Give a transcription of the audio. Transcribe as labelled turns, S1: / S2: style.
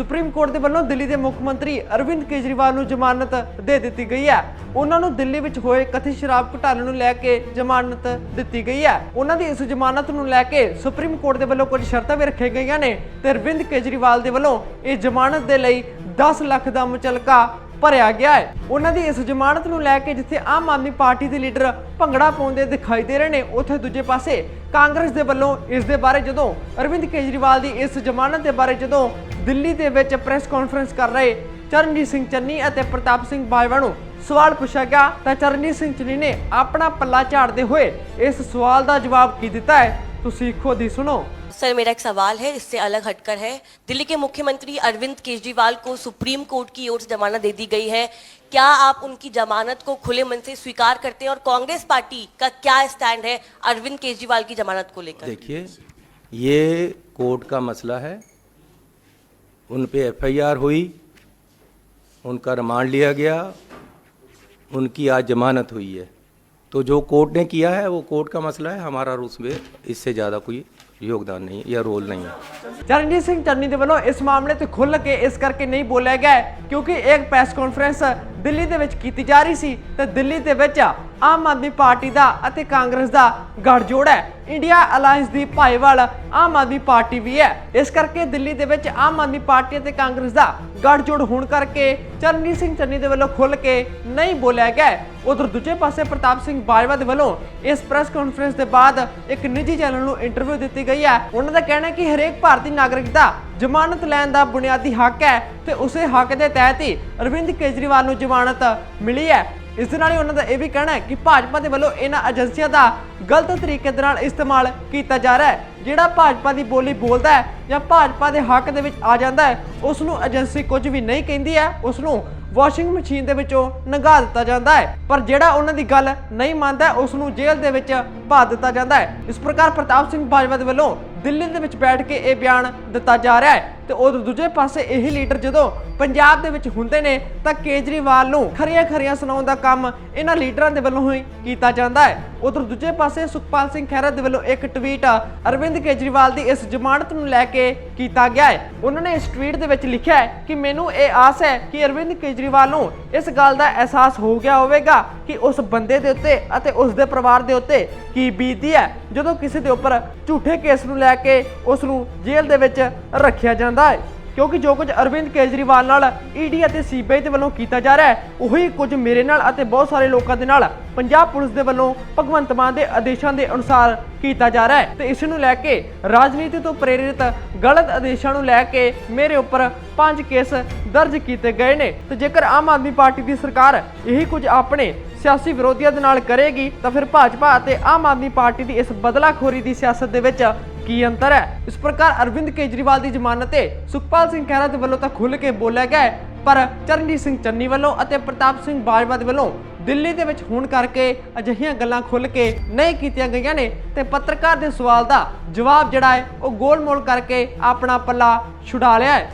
S1: Supreme court ਦੇ ਵੱਲੋਂ ਦਿੱਲੀ ਦੇ ਮੁੱਖ ਮੰਤਰੀ ਅਰਵਿੰਦ ਕੇਜਰੀਵਾਲ ਨੂੰ ਜ਼ਮਾਨਤ ਦੇ ਦਿੱਤੀ ਗਈ ਹੈ। ਉਹਨਾਂ ਨੂੰ ਦਿੱਲੀ ਵਿੱਚ ਹੋਏ ਕਥਿਤ ਸ਼ਰਾਬ ਘੁਟਾਲੇ ਨੂੰ ਲੈ ਕੇ ਜ਼ਮਾਨਤ ਦਿੱਤੀ ਗਈ ਹੈ। ਉਹਨਾਂ ਦੀ ਇਸ ਜ਼ਮਾਨਤ ਨੂੰ ਲੈ ਕੇ ਸੁਪਰੀਮ ਕੋਰਟ ਦੇ ਵੱਲੋਂ ਕੁਝ ਸ਼ਰਤਾਂ ਵੀ ਰੱਖੀਆਂ ਗਈਆਂ ਨੇ ਤੇ ਅਰਵਿੰਦ ਕੇਜਰੀਵਾਲ ਦੇ ਵੱਲੋਂ ਇਹ ਜ਼ਮਾਨਤ ਦੇ ਲਈ 10 ਲੱਖ ਦਾ ਮੁਚਲਕਾ ਭਰਿਆ ਗਿਆ ਹੈ। ਉਹਨਾਂ ਦੀ ਇਸ ਜ਼ਮਾਨਤ ਨੂੰ ਲੈ ਕੇ ਜਿੱਥੇ ਆਮ ਆਦਮੀ ਪਾਰਟੀ ਦੇ ਲੀਡਰ ਭੰਗੜਾ ਪਾਉਂਦੇ ਦਿਖਾਈ ਦੇ ਰਹੇ ਨੇ, ਉੱਥੇ ਦੂਜੇ ਪਾਸੇ ਕਾਂਗਰਸ ਦੇ ਵੱਲੋਂ ਇਸ ਦੇ ਬਾਰੇ ਜਦੋਂ ਅਰਵਿੰਦ ਕੇਜਰੀਵਾਲ ਦੀ ਇਸ ਜ਼ਮਾਨਤ ਦੇ ਬਾਰੇ ਜਦੋਂ ਦਿੱਲੀ ਦੇ ਵਿੱਚ ਪ੍ਰੈਸ ਕਾਨਫਰੰਸ ਕਰ ਰਹੇ ਚਰਨਜੀਤ ਸਿੰਘ ਚੰਨੀ ਅਤੇ ਪ੍ਰਤਾਪ ਸਿੰਘ ਬਾਜਵਾ ਨੂੰ ਸਵਾਲ ਪੁੱਛਿਆ ਗਿਆ ਤਾਂ ਚਰਨਜੀਤ ਸਿੰਘ ਚੰਨੀ ਨੇ ਆਪਣਾ ਪੱਲਾ ਝਾੜਦੇ ਹੋਏ ਇਸ ਸਵਾਲ ਦਾ ਜਵਾਬ ਕੀ ਦਿੱਤਾ ਹੈ ਤੁਸੀਂ ਖੁਦ ਹੀ ਸੁਣੋ
S2: सर मेरा एक सवाल है इससे अलग हटकर है दिल्ली के मुख्यमंत्री अरविंद केजरीवाल को सुप्रीम कोर्ट की ओर से जमानत दे दी गई है क्या आप उनकी जमानत को खुले मन से स्वीकार करते हैं और कांग्रेस पार्टी का क्या स्टैंड है अरविंद केजरीवाल की जमानत को लेकर
S3: देखिए ये कोर्ट का मसला है उन पे एफआईआर हुई उनका रिमांड लिया गया उनकी आज जमानत हुई है तो जो कोर्ट ने किया है वो कोर्ट का मसला है हमारा उसमें इससे ज़्यादा कोई योगदान नहीं या रोल नहीं है
S1: ਚਰਨਜੀਤ ਸਿੰਘ ਚੰਨੀ ਦੇ ਵੱਲੋਂ ਇਸ ਮਾਮਲੇ ਤੇ ਖੁੱਲ੍ਹ ਕੇ ਇਸ ਕਰਕੇ ਨਹੀਂ ਬੋਲਿਆ ਗਿਆ ਹੈ ਕਿਉਂਕਿ ਇੱਕ ਪ੍ਰੈਸ ਕਾਨਫਰੰਸ ਦਿੱਲੀ ਦੇ ਵਿੱਚ ਕੀਤੀ ਜਾ ਰਹੀ ਸੀ ਤੇ ਦਿੱਲੀ ਦੇ ਵਿੱਚ ਆਮ ਆਦਮੀ ਪਾਰਟੀ ਦਾ ਅਤੇ ਕਾਂਗਰਸ ਦਾ ਗੱਠਜੋੜ ਹੈ ਇੰਡੀਆ ਅਲਾਈਅੰਸ ਦੀ ਭਾਈਵਾਲ ਆਮ ਆਦਮੀ ਪਾਰਟੀ ਵੀ ਹੈ। ਇਸ ਕਰਕੇ ਦਿੱਲੀ ਦੇ ਵਿੱਚ ਆਮ ਆਦਮੀ ਪਾਰਟੀ ਅਤੇ ਕਾਂਗਰਸ ਦਾ ਗੱਠਜੋੜ ਹੋਣ ਕਰਕੇ ਚਰਨਜੀਤ ਸਿੰਘ ਚੰਨੀ ਦੇ ਵੱਲੋਂ ਖੁੱਲ ਕੇ ਨਹੀਂ ਬੋਲਿਆ ਗਿਆ ਉਧਰ ਦੂਜੇ ਪਾਸੇ ਪ੍ਰਤਾਪ ਸਿੰਘ ਬਾਜਵਾ ਦੇ ਵੱਲੋਂ ਇਸ ਪ੍ਰੈਸ ਕਾਨਫਰੰਸ ਦੇ ਬਾਅਦ ਇੱਕ ਨਿੱਜੀ ਚੈਨਲ ਨੂੰ ਇੰਟਰਵਿਊ ਦਿੱਤੀ ਗਈ ਹੈ। ਉਹਨਾਂ ਦਾ ਕਹਿਣਾ ਹੈ ਕਿ ਹਰੇਕ ਭਾਰਤੀ ਨਾਗਰਿਕ ਦਾ ਜ਼ਮਾਨਤ ਲੈਣ ਦਾ ਬੁਨਿਆਦੀ ਹੱਕ ਹੈ ਤੇ ਉਸੇ ਹੱਕ ਦੇ ਤਹਿਤ ਹੀ ਅਰਵਿੰਦ ਕੇਜਰੀਵਾਲ ਨੂੰ ਜ਼ਮਾਨਤ ਮਿਲੀ ਹੈ। ਇਸ ਦੇ ਨਾਲ ਹੀ ਉਹਨਾਂ ਦਾ ਇਹ ਵੀ ਕਹਿਣਾ ਹੈ ਕਿ ਭਾਜਪਾ ਦੇ ਵੱਲੋਂ ਇਹਨਾਂ ਏਜੰਸੀਆਂ ਦਾ ਗਲਤ ਤਰੀਕੇ ਦੇ ਨਾਲ ਇਸਤੇਮਾਲ ਕੀਤਾ ਜਾ ਰਿਹਾ ਹੈ। ਜਿਹੜਾ ਭਾਜਪਾ ਦੀ ਬੋਲੀ ਬੋਲਦਾ ਹੈ ਜਾਂ ਭਾਜਪਾ ਦੇ ਹੱਕ ਦੇ ਵਿੱਚ ਆ ਜਾਂਦਾ ਹੈ ਉਸ ਨੂੰ ਏਜੰਸੀ ਕੁਝ ਵੀ ਨਹੀਂ ਕਹਿੰਦੀ ਹੈ ਉਸ ਨੂੰ ਵਾਸ਼ਿੰਗ ਮਸ਼ੀਨ ਦੇ ਵਿੱਚੋਂ ਨੰਗਾ ਦਿੱਤਾ ਜਾਂਦਾ ਹੈ। ਪਰ ਜਿਹੜਾ ਉਹਨਾਂ ਦੀ ਗੱਲ ਨਹੀਂ ਮੰਨਦਾ ਹੈ, ਉਸ ਨੂੰ ਜੇਲ੍ਹ ਦੇ ਵਿੱਚ ਪਾ ਦਿੱਤਾ ਜਾਂਦਾ ਹੈ। ਇਸ ਪ੍ਰਕਾਰ ਪ੍ਰਤਾਪ ਸਿੰਘ ਬਾਜਵਾ ਦੇ ਵੱਲੋਂ ਦਿੱਲੀ ਦੇ ਵਿੱਚ ਬੈਠ ਕੇ ਇਹ ਬਿਆਨ ਦਿੱਤਾ ਜਾ ਰਿਹਾ ਹੈ। ਤੇ ਉਧਰ ਦੂਜੇ ਪਾਸੇ ਇਹੀ ਲੀਡਰ ਜਦੋਂ ਪੰਜਾਬ ਦੇ ਵਿੱਚ ਹੁੰਦੇ ਨੇ ਤਾਂ ਕੇਜਰੀਵਾਲ ਨੂੰ ਖਰੀਆਂ ਖਰੀਆਂ ਸੁਣਾਉਣ ਦਾ ਕੰਮ ਇਹਨਾਂ ਲੀਡਰਾਂ ਦੇ ਵੱਲੋਂ ਹੀ ਕੀਤਾ ਜਾਂਦਾ ਹੈ। ਉਧਰ ਦੂਜੇ ਪਾਸੇ ਸੁਖਪਾਲ ਸਿੰਘ ਖਹਿਰਾ ਦੇ ਵੱਲੋਂ ਇੱਕ ਟਵੀਟ ਅਰਵਿੰਦ ਕੇਜਰੀਵਾਲ ਦੀ ਇਸ ਜ਼ਮਾਨਤ ਨੂੰ ਲੈ ਕੇ ਕੀਤਾ ਗਿਆ ਹੈ। ਉਹਨਾਂ ਨੇ ਇਸ ਟਵੀਟ ਦੇ ਵਿੱਚ ਲਿਖਿਆ ਹੈ ਕਿ ਮੈਨੂੰ ਇਹ ਆਸ ਹੈ ਕਿ ਅਰਵਿੰਦ ਕੇਜਰੀਵਾਲ ਨੂੰ ਇਸ ਗੱਲ ਦਾ ਅਹਿਸਾਸ ਹੋ ਗਿਆ ਹੋਵੇਗਾ ਕਿ ਉਸ ਬੰਦੇ ਦੇ ਉੱਤੇ ਅਤੇ ਉਸ ਦੇ ਪਰਿਵਾਰ ਦੇ ਉੱਤੇ ਕੀ ਬੀਤੀ ਹੈ। ਜਦੋਂ ਕਿਸੇ ਦੇ ਉੱਪਰ ਝੂਠੇ ਕੇਸ ਨੂੰ ਲੈ ਕੇ ਉਸ ਨੂੰ ਜੇਲ੍ਹ ਦੇ ਵਿੱਚ ਰੱਖਿਆ ਜਾਂਦਾ ਹੈ। ਕਿਉਂਕਿ ਜੋ ਕੁਝ ਅਰਵਿੰਦ ਕੇਜਰੀਵਾਲ ਨਾਲ ਈਡੀ ਅਤੇ ਸੀਬੀਆਈ ਦੇ ਵੱਲੋਂ ਕੀਤਾ ਜਾ ਰਿਹਾ ਹੈ, ਉਹੀ ਕੁਝ ਮੇਰੇ ਨਾਲ ਅਤੇ ਬਹੁਤ ਸਾਰੇ ਲੋਕਾਂ ਦੇ ਨਾਲ ਪੰਜਾਬ ਪੁਲਿਸ ਦੇ ਵੱਲੋਂ ਭਗਵੰਤ ਮਾਨ ਦੇ ਆਦੇਸ਼ਾਂ ਦੇ ਅਨੁਸਾਰ ਕੀਤਾ ਜਾ ਰਿਹਾ ਹੈ। ਤੇ ਇਸ ਨੂੰ ਲੈ ਕੇ ਰਾਜਨੀਤੀ ਤੋਂ ਪ੍ਰੇਰਿਤ ਗਲਤ ਆਦੇਸ਼ਾਂ ਨੂੰ ਲੈ ਕੇ ਮੇਰੇ ਉੱਪਰ ਪੰਜ ਕੇਸ ਦਰਜ ਕੀਤੇ ਗਏ ਨੇ। ਤੇ ਜੇਕਰ ਆਮ ਆਦਮੀ ਪਾਰਟੀ ਦੀ ਸਰਕਾਰ ਇਹੀ ਕੁਝ ਆਪਣੇ ਸਿਆਸੀ ਵਿਰੋਧੀਆਂ ਦੇ ਨਾਲ ਕਰੇਗੀ, ਤਾਂ ਫਿਰ ਭਾਜਪਾ ਅਤੇ ਆਮ ਆਦਮੀ ਪਾਰਟੀ ਦੀ ਇਸ ਬਦਲਾਖੋਰੀ ਦੀ ਸਿਆਸਤ ਦੇ ਵਿੱਚ ਕੀ ਅੰਤਰ ਹੈ? ਇਸ ਪ੍ਰਕਾਰ ਅਰਵਿੰਦ ਕੇਜਰੀਵਾਲ ਦੀ ਜ਼ਮਾਨਤ ਤੇ ਸੁਖਪਾਲ ਸਿੰਘ ਖਹਿਰਾ ਦੇ ਵੱਲੋਂ ਤਾਂ ਖੁੱਲ੍ਹ ਕੇ ਬੋਲਿਆ ਗਿਆ ਹੈ, ਪਰ ਚਰਨਜੀਤ ਸਿੰਘ ਚੰਨੀ ਵੱਲੋਂ ਅਤੇ ਪ੍ਰਤਾਪ ਸਿੰਘ ਬਾਜਵਾ ਦੇ ਵੱਲੋਂ ਦਿੱਲੀ ਦੇ ਵਿੱਚ ਹੋਣ ਕਰਕੇ ਅਜਿਹੀਆਂ ਗੱਲਾਂ ਖੁੱਲ੍ਹ ਕੇ ਨਹੀਂ ਕੀਤੀਆਂ ਗਈਆਂ ਨੇ ਤੇ ਪੱਤਰਕਾਰ ਦੇ ਸਵਾਲ ਦਾ ਜਵਾਬ ਜਿਹੜਾ ਹੈ, ਉਹ ਗੋਲ-ਮੋਲ ਕਰਕੇ ਆਪਣਾ ਪੱਲਾ ਛੁਡਾ ਲਿਆ ਹੈ।